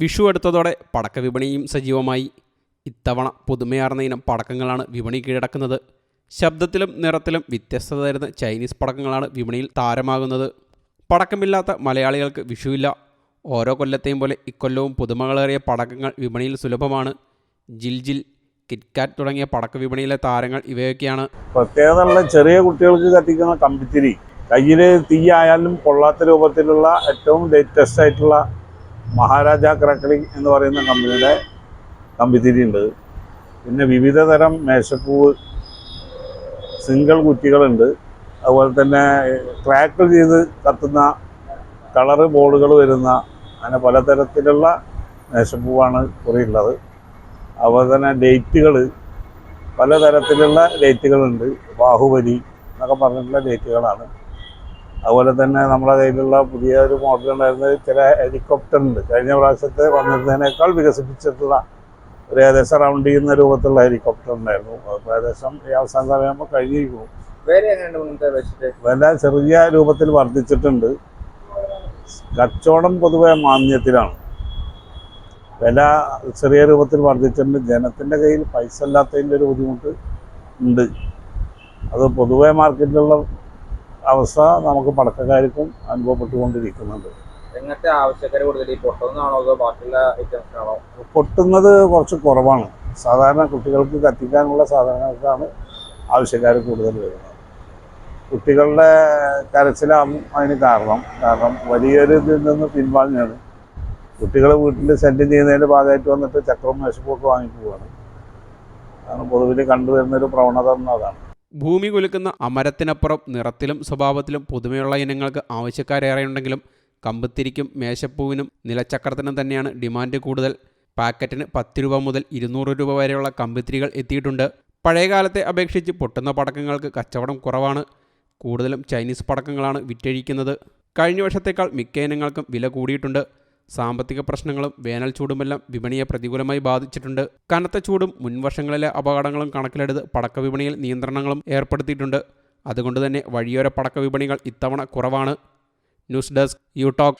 വിഷു അടുത്തതോടെ പടക്ക വിപണിയും സജീവമായി. ഇത്തവണ പുതുമയാർന്ന ഇനം പടക്കങ്ങളാണ് വിപണി കീഴടക്കുന്നത്. ശബ്ദത്തിലും നിറത്തിലും വ്യത്യസ്തത തരുന്ന ചൈനീസ് പടക്കങ്ങളാണ് വിപണിയിൽ താരമാകുന്നത്. പടക്കമില്ലാത്ത മലയാളികൾക്ക് വിഷുവില്ല. ഓരോ കൊല്ലത്തെയും പോലെ ഇക്കൊല്ലവും പുതുമകളേറിയ പടക്കങ്ങൾ വിപണിയിൽ സുലഭമാണ്. ജിൽ ജിൽ കിറ്റ്കാറ്റ് തുടങ്ങിയ പടക്ക വിപണിയിലെ താരങ്ങൾ ഇവയൊക്കെയാണ്. പ്രത്യേകതയുള്ള ചെറിയ കുട്ടികൾക്ക് കത്തിക്കുന്ന കമ്പിത്തിരി. കയ്യിൽ തീയായാലും പൊള്ളാത്ത രൂപത്തിലുള്ള ഏറ്റവും ലേറ്റസ്റ്റ് ആയിട്ടുള്ള മഹാരാജ ക്രക്കളി എന്ന് പറയുന്ന കമ്പനിയുടെ കമ്പിത്തിരി ഉണ്ട് പിന്നെ വിവിധ തരം മേശപ്പൂവ് സിംഗിൾ കുറ്റികളുണ്ട്. അതുപോലെ തന്നെ ക്രാക്കിൾ ചെയ്ത് കത്തുന്ന കളറ് ബോളുകൾ വരുന്ന അങ്ങനെ പലതരത്തിലുള്ള മേശപ്പൂവാണ് കുറയുള്ളത്. അതുപോലെ തന്നെ ഡേറ്റുകൾ പലതരത്തിലുള്ള ഡേറ്റുകളുണ്ട്. ബാഹുബലി എന്നൊക്കെ പറഞ്ഞിട്ടുള്ള ലൈറ്റുകളാണ് അതുപോലെ തന്നെ നമ്മുടെ കയ്യിലുള്ള പുതിയ ഒരു മോഡൽ ഉണ്ടായിരുന്നത് ചില ഹെലികോപ്റ്റർ ഉണ്ട്. കഴിഞ്ഞ പ്രാവശ്യത്തെ വന്നിരുന്നതിനേക്കാൾ വികസിപ്പിച്ചിട്ടുള്ള ഒരു ഏകദേശം റൗണ്ട് ചെയ്യുന്ന രൂപത്തിലുള്ള ഹെലികോപ്റ്റർ ഉണ്ടായിരുന്നു. അപ്പോൾ ഏകദേശം ഈ അവസാന സമയമാകുമ്പോൾ കഴിഞ്ഞിരിക്കും വില ചെറിയ രൂപത്തിൽ വർദ്ധിച്ചിട്ടുണ്ട്. കച്ചവടം പൊതുവെ മാന്യത്തിലാണ് വില ചെറിയ രൂപത്തിൽ വർദ്ധിച്ചിട്ടുണ്ട്. ജനത്തിന്റെ കയ്യിൽ പൈസ ഇല്ലാത്തതിന്റെ ഒരു ബുദ്ധിമുട്ട് ഉണ്ട്. അത് പൊതുവെ മാർക്കറ്റിലുള്ള അവസ്ഥ നമുക്ക് പടക്കക്കാർക്കും അനുഭവപ്പെട്ടുകൊണ്ടിരിക്കുന്നുണ്ട്. എങ്ങനത്തെ ആവശ്യക്കാർ കൂടുതൽ ഈ പൊട്ടുന്നതാണോ അതോ ബാക്കിയുള്ള ഐറ്റംസിനാണോ പൊട്ടുന്നത് കുറച്ച് കുറവാണ്. സാധാരണ കുട്ടികൾക്ക് കത്തിക്കാനുള്ള സാധനങ്ങൾക്കാണ് ആവശ്യക്കാർ കൂടുതൽ വരുന്നത്. കുട്ടികളുടെ കരച്ചിലാവും അതിന് കാരണം. കാരണം വലിയൊരു ഇതിൽ നിന്ന് പിൻവാങ്ങുകയാണ് കുട്ടികൾ വീട്ടിൽ സെൻഡ് ചെയ്യുന്നതിന്റെ ഭാഗമായിട്ട് വന്നിട്ട് ചക്രവും മേശപ്പോട്ട് വാങ്ങിക്കുകയാണ് കാരണം പൊതുവിൽ കണ്ടുവരുന്നൊരു പ്രവണത എന്നതാണ്. ഭൂമി കുലുക്കുന്ന അമരത്തിനപ്പുറം നിറത്തിലും സ്വഭാവത്തിലും പുതുമയുള്ള ഇനങ്ങൾക്ക് ആവശ്യക്കാരേറെയുണ്ടെങ്കിലും കമ്പത്തിരിക്കും മേശപ്പൂവിനും നിലച്ചക്രത്തിനും തന്നെയാണ് ഡിമാൻഡ് കൂടുതൽ. പാക്കറ്റിന് പത്ത് രൂപ മുതൽ ഇരുന്നൂറ് രൂപ വരെയുള്ള കമ്പിത്തിരികൾ എത്തിയിട്ടുണ്ട്. പഴയകാലത്തെ അപേക്ഷിച്ച് പൊട്ടുന്ന പടക്കങ്ങൾക്ക് കച്ചവടം കുറവാണ്. കൂടുതലും ചൈനീസ് പടക്കങ്ങളാണ് വിറ്റഴിക്കുന്നത്. കഴിഞ്ഞ വർഷത്തേക്കാൾ മിക്ക ഇനങ്ങൾക്കും വില കൂടിയിട്ടുണ്ട്. സാമ്പത്തിക പ്രശ്നങ്ങളും വേനൽ ചൂടുമെല്ലാം വിപണിയെ പ്രതികൂലമായി ബാധിച്ചിട്ടുണ്ട്. കനത്ത ചൂടും മുൻവർഷങ്ങളിലെ അപകടങ്ങളും കണക്കിലെടുത്ത് പടക്ക വിപണിയിൽ നിയന്ത്രണങ്ങളും ഏർപ്പെടുത്തിയിട്ടുണ്ട്. അതുകൊണ്ട് തന്നെ വഴിയോര പടക്ക വിപണികൾ ഇത്തവണ കുറവാണ്. News desk you talk.